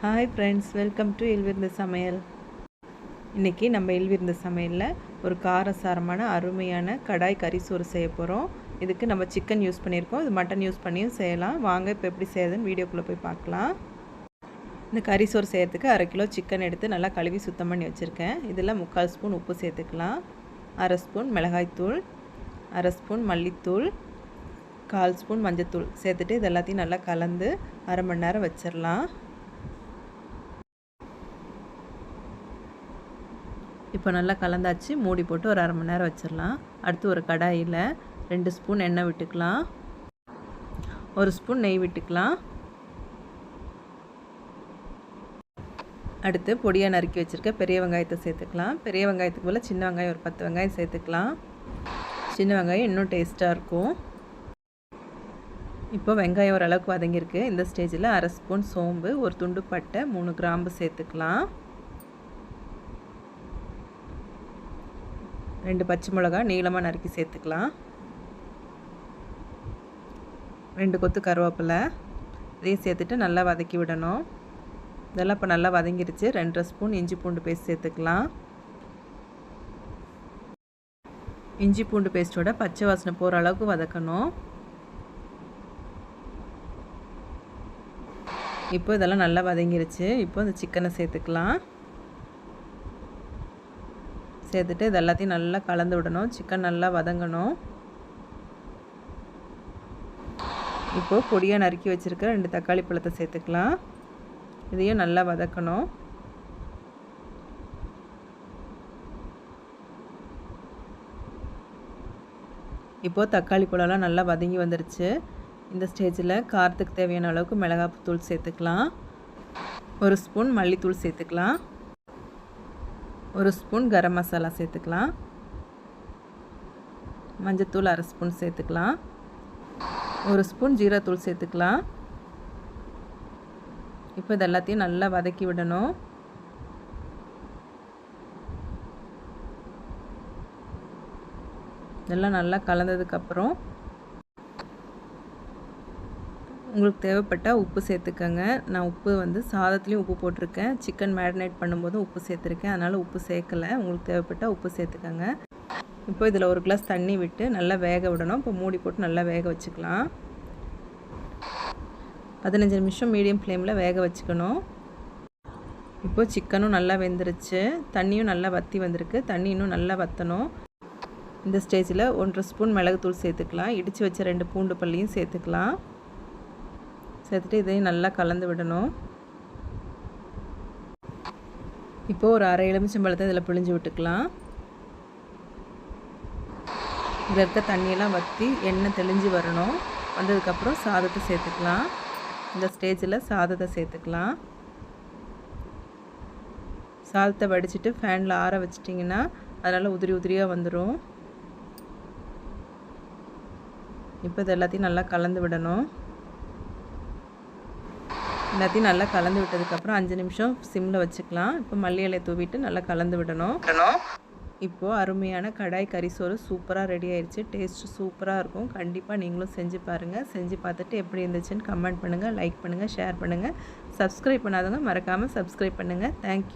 Hi friends welcome to இல்விருந்த சமையல் இன்றைக்கி நம்ம இல்விருந்த சமையலில் ஒரு காரசாரமான அருமையான கடாய் கறி சோறு செய்ய போகிறோம் இதுக்கு நம்ம சிக்கன் யூஸ் பண்ணியிருக்கோம். இது மட்டன் யூஸ் பண்ணியும் செய்யலாம். வாங்க இப்போ எப்படி செய்யுதுன்னு வீடியோக்குள்ளே போய் பார்க்கலாம். இந்த கறி சோறு செய்கிறதுக்கு அரை கிலோ சிக்கன் எடுத்து நல்லா கழுவி சுத்தம் பண்ணி வச்சுருக்கேன். இதில் முக்கால் ஸ்பூன் உப்பு சேர்த்துக்கலாம். அரை ஸ்பூன் மிளகாய்த்தூள் அரை ஸ்பூன் மல்லித்தூள் கால் ஸ்பூன் மஞ்சத்தூள் சேர்த்துட்டு இது எல்லாத்தையும் நல்லா கலந்து அரை மணி நேரம் வச்சிடலாம் இப்போ நல்லா கலந்தாச்சு. மூடி போட்டு ஒரு அரை மணி நேரம் வச்சிடலாம் அடுத்து ஒரு கடாயில் ரெண்டு ஸ்பூன் எண்ணெய் விட்டுக்கலாம். ஒரு ஸ்பூன் நெய் விட்டுக்கலாம். அடுத்து பொடியாக நறுக்கி வச்சுருக்க பெரிய வெங்காயத்தை சேர்த்துக்கலாம். பெரிய வெங்காயத்துக்கு போல் சின்ன வெங்காயம் ஒரு பத்து வெங்காயம் சேர்த்துக்கலாம். சின்ன வெங்காயம் இன்னும் டேஸ்ட்டாக இருக்கும். இப்போ வெங்காயம் ஓரளவுக்கு வதங்கியிருக்கு. இந்த ஸ்டேஜில் அரை ஸ்பூன் சோம்பு ஒரு துண்டு பட்டை மூணு கிராம்பு சேர்த்துக்கலாம். ரெண்டு பச்சை மிளகா நீளமாக நறுக்கி சேர்த்துக்கலாம். ரெண்டு கொத்து கருவேப்பிலை இதையும் சேர்த்துட்டு நல்லா வதக்கி விடணும். இதெல்லாம் இப்போ நல்லா வதங்கிருச்சு. ரெண்டரை ஸ்பூன் இஞ்சி பூண்டு பேஸ்ட் சேர்த்துக்கலாம். இஞ்சி பூண்டு பேஸ்ட்டோட பச்சை வாசனை போகிற அளவுக்கு வதக்கணும். இப்போ இதெல்லாம் நல்லா வதங்கிருச்சு. இப்போ இந்த சிக்கனை சேர்த்துக்கலாம். சேர்த்துட்டு இது எல்லாத்தையும் நல்லா கலந்து விடணும். சிக்கன் நல்லா வதங்கணும். இப்போது பொடியாக நறுக்கி வச்சுருக்க ரெண்டு தக்காளி பழத்தை சேர்த்துக்கலாம். இதையும் நல்லா வதக்கணும். இப்போது தக்காளி பழம்லாம் நல்லா வதங்கி வந்துருச்சு. இந்த ஸ்டேஜில் காரத்துக்கு தேவையான அளவுக்கு மிளகாத்தூள் சேர்த்துக்கலாம். ஒரு ஸ்பூன் மல்லித்தூள் சேர்த்துக்கலாம். ஒரு ஸ்பூன் கரம் மசாலா சேர்த்துக்கலாம். மஞ்சத்தூள் அரை ஸ்பூன் சேர்த்துக்கலாம். ஒரு ஸ்பூன் ஜீராத்தூள் சேர்த்துக்கலாம். இப்போ இது எல்லாத்தையும் நல்லா வதக்கி விடணும். இதெல்லாம் நல்லா கலந்ததுக்கப்புறம் உங்களுக்கு தேவைப்பட்டால் உப்பு சேர்த்துக்கோங்க. நான் உப்பு வந்து சாதத்துலேயும் உப்பு போட்டிருக்கேன். சிக்கன் மேரினேட் பண்ணும்போது உப்பு சேர்த்துருக்கேன். அதனால் உப்பு சேர்க்கலை. உங்களுக்கு தேவைப்பட்டால் உப்பு சேர்த்துக்கோங்க. இப்போ இதில் ஒரு கிளாஸ் தண்ணி விட்டு நல்லா வேக விடணும். இப்போ மூடி போட்டு நல்லா வேக வச்சுக்கலாம். பதினஞ்சு நிமிஷம் மீடியம் ஃப்ளேமில் வேக வச்சுக்கணும். இப்போது சிக்கனும் நல்லா வெந்துருச்சு. தண்ணியும் நல்லா வற்றி வந்திருக்கு. தண்ணி இன்னும் நல்லா வற்றணும் இந்த ஸ்டேஜில் ஒன்றரை ஸ்பூன் மிளகுத்தூள் சேர்த்துக்கலாம். இடித்து வச்ச ரெண்டு பூண்டு பள்ளியும் சேர்த்துக்கலாம். சேர்த்துட்டு இதையும் நல்லா கலந்து விடணும். இப்போது ஒரு அரை எலுமிச்சம்பழத்தை இதில் பிழிஞ்சு விட்டுக்கலாம். இதில் இருக்க தண்ணியெல்லாம் வற்றி எண்ணெய் தெளிஞ்சு வரணும். வந்ததுக்கப்புறம் சாதத்தை சேர்த்துக்கலாம். இந்த ஸ்டேஜில் சாதத்தை சேர்த்துக்கலாம். சாதத்தை வடிச்சிட்டு ஃபேனில் ஆற வச்சிட்டிங்கன்னா அதனால் உதிரி உதிரியாக வந்துடும் இப்போ இது எல்லாத்தையும் நல்லா கலந்து விடணும். எல்லாத்தையும் நல்லா கலந்து விட்டதுக்கப்புறம் அஞ்சு நிமிஷம் சிம்மில் வச்சுக்கலாம். இப்போ மல்லி இலை தூவிட்டு நல்லா கலந்து விடணும். இப்போது அருமையான கடாய் கறி சோறு சூப்பராக ரெடி ஆயிடுச்சு டேஸ்ட்டு சூப்பராக இருக்கும். கண்டிப்பாக நீங்களும் செஞ்சு பாருங்கள் செஞ்சு பார்த்துட்டு எப்படி இருந்துச்சுன்னு கமெண்ட் பண்ணுங்கள் லைக் பண்ணுங்கள் ஷேர் பண்ணுங்கள் சப்ஸ்கிரைப் பண்ணாதவங்க மறக்காமல் சப்ஸ்கிரைப் பண்ணுங்கள் தேங்க்யூ